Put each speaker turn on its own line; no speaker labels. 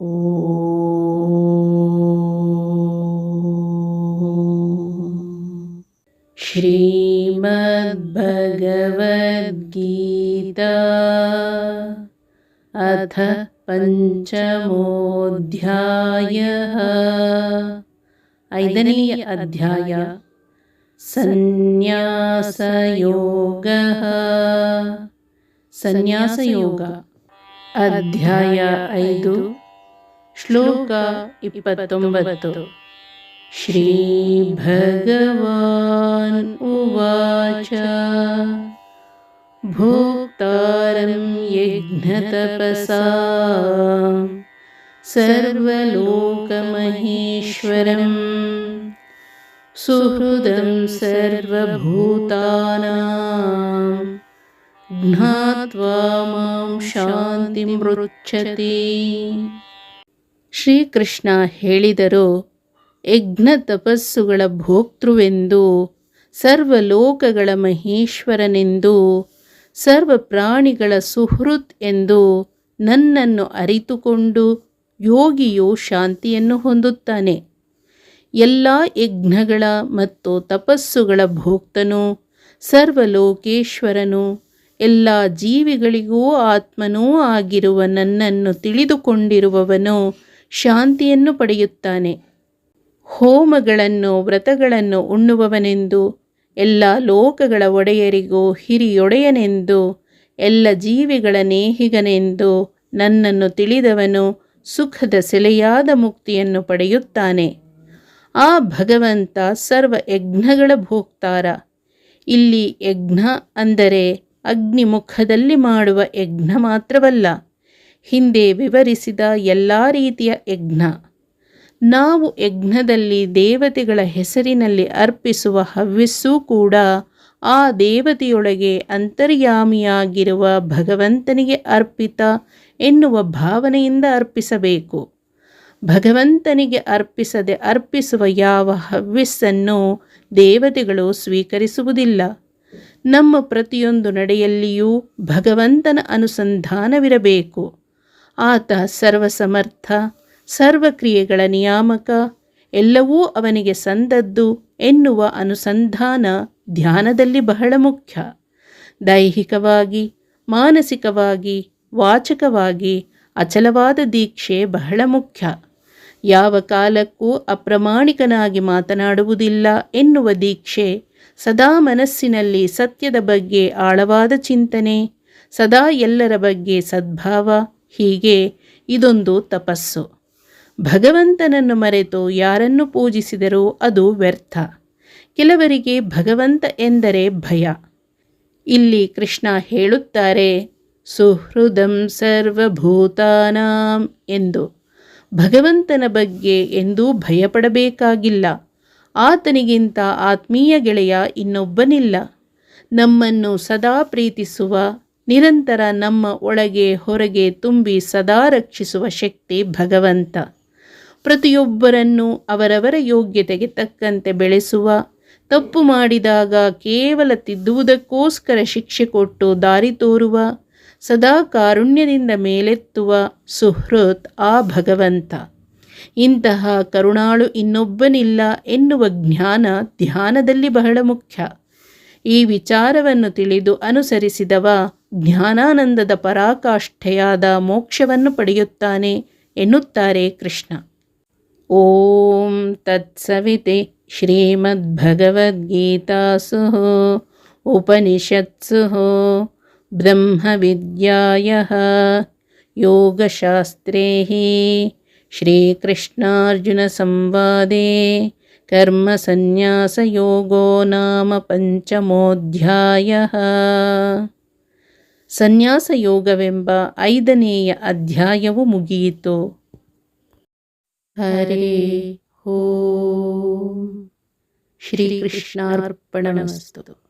श्रीमद्भगवद्गीता अथ पञ्चमोऽध्यायः ऐदनीय अध्याय सन्न्यासयोगः। सन्न्यासयोग। अध्याय ऐदु। श्लोका इति श्रीभगवान् उवाच। भोक्तारं यज्ञतपसा। सर्वलोकमहेश्वरं सुहृदं सर्वभूतानां। ज्ञात्वा मां शान्तिं ऋच्छति ಶ್ರೀಕೃಷ್ಣ ಹೇಳಿದರು, ಯಜ್ಞ ತಪಸ್ಸುಗಳ ಭೋಕ್ತೃವೆಂದು, ಸರ್ವಲೋಕಗಳ ಮಹೇಶ್ವರನೆಂದು, ಸರ್ವ ಪ್ರಾಣಿಗಳ ಸುಹೃತ್ ಎಂದು ನನ್ನನ್ನು ಅರಿತುಕೊಂಡು ಯೋಗಿಯು ಶಾಂತಿಯನ್ನು ಹೊಂದುತ್ತಾನೆ. ಎಲ್ಲ ಯಜ್ಞಗಳ ಮತ್ತು ತಪಸ್ಸುಗಳ ಭೋಕ್ತನು, ಸರ್ವಲೋಕೇಶ್ವರನು, ಎಲ್ಲ ಜೀವಿಗಳಿಗೂ ಆತ್ಮನೂ ಆಗಿರುವ ನನ್ನನ್ನು ತಿಳಿದುಕೊಂಡಿರುವವನು ಶಾಂತಿಯನ್ನು ಪಡೆಯುತ್ತಾನೆ. ಹೋಮಗಳನ್ನು, ವ್ರತಗಳನ್ನು ಉಣ್ಣುವವನೆಂದು, ಎಲ್ಲ ಲೋಕಗಳ ಒಡೆಯರಿಗೂ ಹಿರಿಯೊಡೆಯನೆಂದು, ಎಲ್ಲ ಜೀವಿಗಳ ನೇಹಿಗನೆಂದು ನನ್ನನ್ನು ತಿಳಿದವನು ಸುಖದ ಸೆಲೆಯಾದ ಮುಕ್ತಿಯನ್ನು ಪಡೆಯುತ್ತಾನೆ. ಆ ಭಗವಂತ ಸರ್ವ ಯಜ್ಞಗಳ ಭೋಕ್ತಾರ. ಇಲ್ಲಿ ಯಜ್ಞ ಅಂದರೆ ಅಗ್ನಿಮುಖದಲ್ಲಿ ಮಾಡುವ ಯಜ್ಞ ಮಾತ್ರವಲ್ಲ. ಹಿಂದೆ ವಿವರಿಸಿದ ಎಲ್ಲ ರೀತಿಯ ಯಜ್ಞ. ನಾವು ಯಜ್ಞದಲ್ಲಿ ದೇವತೆಗಳ ಹೆಸರಿನಲ್ಲಿ ಅರ್ಪಿಸುವ ಹವ್ಯಸ್ಸೂ ಕೂಡ ಆ ದೇವತೆಯೊಳಗೆ ಅಂತರ್ಯಾಮಿಯಾಗಿರುವ ಭಗವಂತನಿಗೆ ಅರ್ಪಿತ ಎನ್ನುವ ಭಾವನೆಯಿಂದ ಅರ್ಪಿಸಬೇಕು. ಭಗವಂತನಿಗೆ ಅರ್ಪಿಸದೆ ಅರ್ಪಿಸುವ ಯಾವ ಹವ್ಯಸ್ಸನ್ನು ದೇವತೆಗಳು ಸ್ವೀಕರಿಸುವುದಿಲ್ಲ. ನಮ್ಮ ಪ್ರತಿಯೊಂದು ನಡೆಯಲ್ಲಿಯೂ ಭಗವಂತನ ಅನುಸಂಧಾನವಿರಬೇಕು. ಆತ ಸರ್ವಸಮರ್ಥ, ಸರ್ವಕ್ರಿಯೆಗಳ ನಿಯಾಮಕ, ಎಲ್ಲವೂ ಅವನಿಗೆ ಸಂದದ್ದು ಎನ್ನುವ ಅನುಸಂಧಾನ ಧ್ಯಾನದಲ್ಲಿ ಬಹಳ ಮುಖ್ಯ. ದೈಹಿಕವಾಗಿ, ಮಾನಸಿಕವಾಗಿ, ವಾಚಕವಾಗಿ ಅಚಲವಾದ ದೀಕ್ಷೆ ಬಹಳ ಮುಖ್ಯ. ಯಾವ ಕಾಲಕ್ಕೂ ಅಪ್ರಮಾಣಿಕನಾಗಿ ಮಾತನಾಡುವುದಿಲ್ಲ ಎನ್ನುವ ದೀಕ್ಷೆ ಸದಾ ಮನಸ್ಸಿನಲ್ಲಿ ಸತ್ಯದ ಬಗ್ಗೆ ಆಳವಾದ ಚಿಂತನೆ, ಸದಾ ಎಲ್ಲರ ಬಗ್ಗೆ ಸದ್ಭಾವ ಹೀಗೆ ಇದೊಂದು ತಪಸ್ಸು. ಭಗವಂತನನ್ನು ಮರೆತು ಯಾರನ್ನು ಪೂಜಿಸಿದರೂ ಅದು ವ್ಯರ್ಥ. ಕೆಲವರಿಗೆ ಭಗವಂತ ಎಂದರೆ ಭಯ. ಇಲ್ಲಿ ಕೃಷ್ಣ ಹೇಳುತ್ತಾರೆ, ಸುಹೃದಂ ಸರ್ವಭೂತಾನಾಂ ಎಂದು. ಭಗವಂತನ ಬಗ್ಗೆ ಎಂದೂ ಭಯಪಡಬೇಕಾಗಿಲ್ಲ. ಆತನಿಗಿಂತ ಆತ್ಮೀಯ ಗೆಳೆಯ ಇನ್ನೊಬ್ಬನಿಲ್ಲ. ನಮ್ಮನ್ನು ಸದಾ ಪ್ರೀತಿಸುವ ನಿರಂತರ ನಮ್ಮ ಒಳಗೆ ಹೊರಗೆ ತುಂಬಿ ಸದಾ ರಕ್ಷಿಸುವ ಶಕ್ತಿ ಭಗವಂತ. ಪ್ರತಿಯೊಬ್ಬರನ್ನು ಅವರವರ ಯೋಗ್ಯತೆಗೆ ತಕ್ಕಂತೆ ಬೆಳೆಸುವ, ತಪ್ಪು ಮಾಡಿದಾಗ ಕೇವಲ ತಿದ್ದುವುದಕ್ಕೋಸ್ಕರ ಶಿಕ್ಷೆ ಕೊಟ್ಟು ದಾರಿ ತೋರುವ, ಸದಾ ಕಾರುಣ್ಯದಿಂದ ಮೇಲೆತ್ತುವ ಸುಹೃತ್ ಆ ಭಗವಂತ. ಇಂತಹ ಕರುಣಾಳು ಇನ್ನೊಬ್ಬನಿಲ್ಲ ಎನ್ನುವ ಜ್ಞಾನ ಧ್ಯಾನದಲ್ಲಿ ಬಹಳ ಮುಖ್ಯ. ಈ ವಿಚಾರವನ್ನು ತಿಳಿದು ಅನುಸರಿಸಿದವ ಜ್ಞಾನಾನಂದದ ಪರಾಕಾಷ್ಠೆಯಾದ ಮೋಕ್ಷವನ್ನು ಪಡೆಯುತ್ತಾನೆ ಎನ್ನುತ್ತಾರೆ ಕೃಷ್ಣ ಓಂ ತತ್ಸವಿತೆ ಶ್ರೀಮದ್ಭಗವದ್ಗೀತಾಸು ಉಪನಿಷತ್ಸು ಬ್ರಹ್ಮವಿದ್ಯಾಯಃ ಯೋಗಶಾಸ್ತ್ರೇ श्रीकृष्णार्जुनसंवादे कर्मसन्न्यासयोगो नाम ಪಂಚಮೋಧ್ಯಾಯಃ ಸನ್ಯಾಸಯೋಗವೆಂಬ ಐದನೆಯ ಅಧ್ಯಾಯವು ಮುಗಿಯಿತು. ಹರೇ ಹೋ ಶ್ರೀಕೃಷ್ಣಾರ್ಪಣಮಸ್ತು